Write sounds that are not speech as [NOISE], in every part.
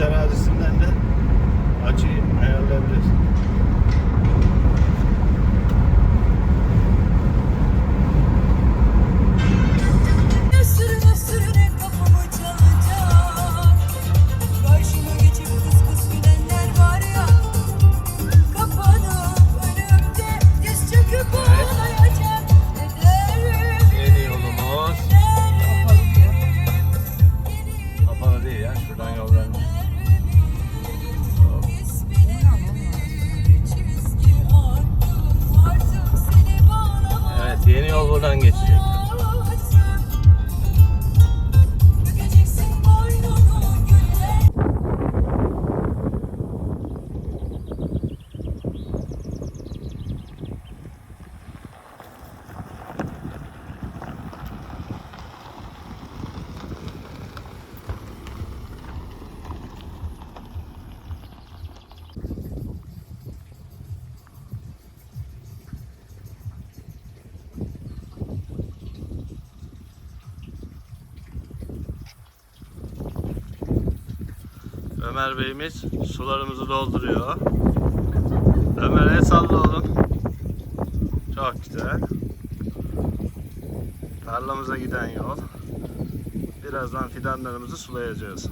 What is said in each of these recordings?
terazisinden de açıyı ayarlayabilirsin. Ömer Bey'imiz sularımızı dolduruyor. Ömer'e salla oğlum. Çok güzel. Tarlamıza giden yol. Birazdan fidanlarımızı sulayacağız.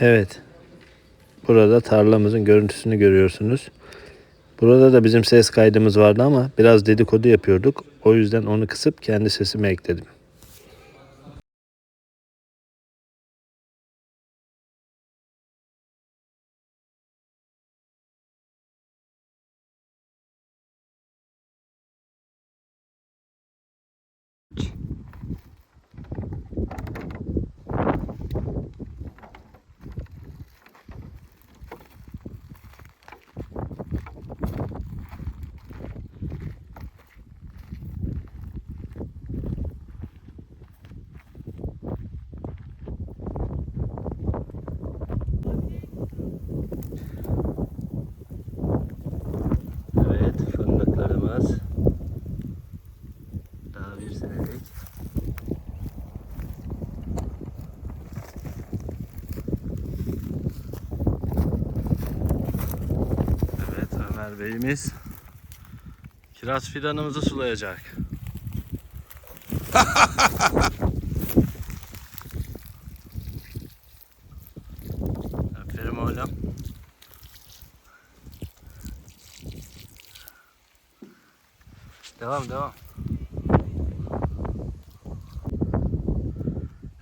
Evet. Burada tarlamızın görüntüsünü görüyorsunuz. Burada da bizim ses kaydımız vardı ama biraz dedikodu yapıyorduk. O yüzden onu kısıp kendi sesimi ekledim. Evet fındıklarımız. Daha bir senelik. Evet Bey'imiz kiraz fidanımızı sulayacak. [LAUGHS] Aferin oğlum. Devam devam.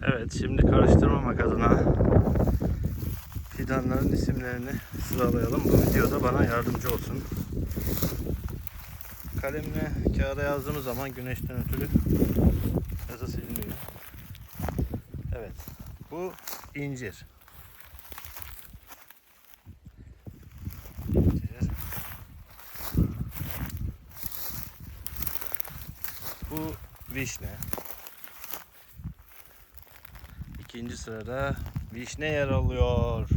Evet şimdi karıştırmamak adına fidanların isimlerini sıralayalım. Bu videoda bana yardımcı olsun. Kalemle kağıda yazdığımız zaman güneşten ötürü yazı siliniyor. Evet. Bu incir. İncir. Bu vişne. İkinci sırada vişne yer alıyor.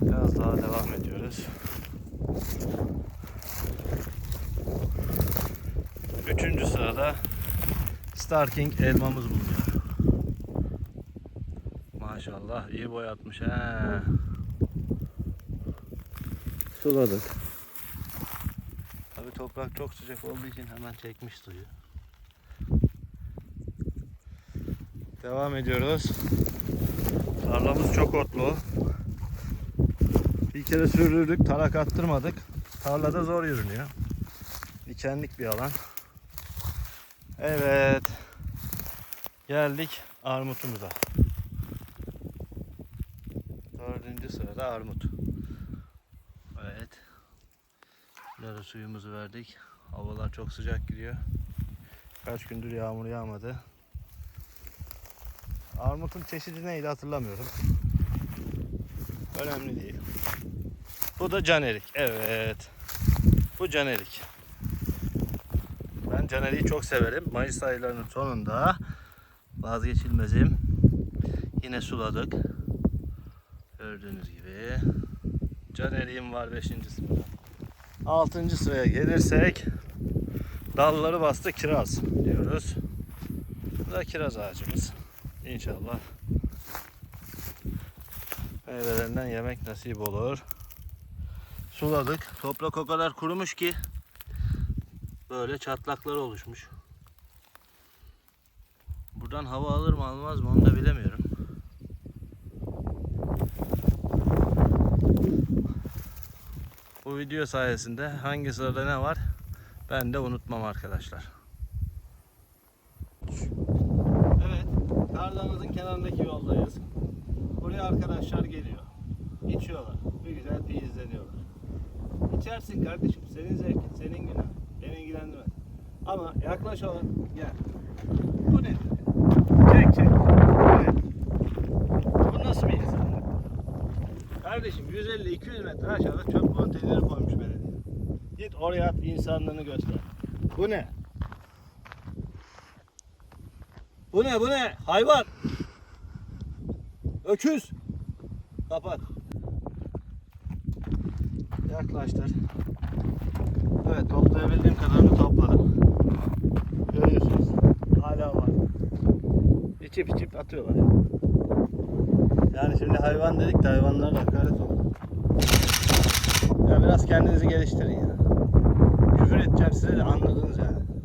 Biraz daha devam ediyoruz. Üçüncü sırada Star King elmamız bulunuyor. Maşallah iyi boyatmış he. Suladık. Tabi toprak çok sıcak olduğu için hemen çekmiş suyu. Devam ediyoruz. Tarlamız çok otlu. Bir kere sürdürdük, tarak attırmadık. Tarlada zor yürünüyor. Dikenlik bir alan. Evet. Geldik armutumuza. Dördüncü sırada armut. Evet. Biraz suyumuzu verdik. Havalar çok sıcak gidiyor. Kaç gündür yağmur yağmadı. Armutun çeşidi neydi hatırlamıyorum. Önemli değil. Bu da canerik. Evet. Bu canerik. Ben caneriği çok severim. Mayıs aylarının sonunda vazgeçilmezim. Yine suladık. Gördüğünüz gibi. Caneriğim var 5. sırada. 6. sıraya gelirsek dalları bastı kiraz diyoruz. Bu da kiraz ağacımız. İnşallah meyvelerinden yemek nasip olur. Suladık. Toprak o kadar kurumuş ki böyle çatlaklar oluşmuş. Buradan hava alır mı almaz mı onu da bilemiyorum. Bu video sayesinde hangi sırada ne var ben de unutmam arkadaşlar. Evet, tarlamızın kenarındaki yoldayız. Buraya arkadaşlar geliyor. İçiyorlar. Bir güzel bir izleniyorlar. İçersin kardeşim. Senin zevkin, senin günah. İlgilendirmez. Ama yaklaş olan gel. Bu nedir? Çek çek. Evet. Bu nasıl bir insanlık? Kardeşim 150-200 metre aşağıda çöp konteyneri koymuş belediye. Git oraya at insanlığını göster. Bu ne? Bu ne bu ne? Hayvan. Öküz. Kapat. Yaklaştır. Evet toplayabildiğim kadarını topladım. Görüyorsunuz. Hala var. İçip içip atıyorlar. Yani şimdi hayvan dedik de hayvanlara hakaret oldu. Ya biraz kendinizi geliştirin ya. Küfür edeceğim size de anladınız yani.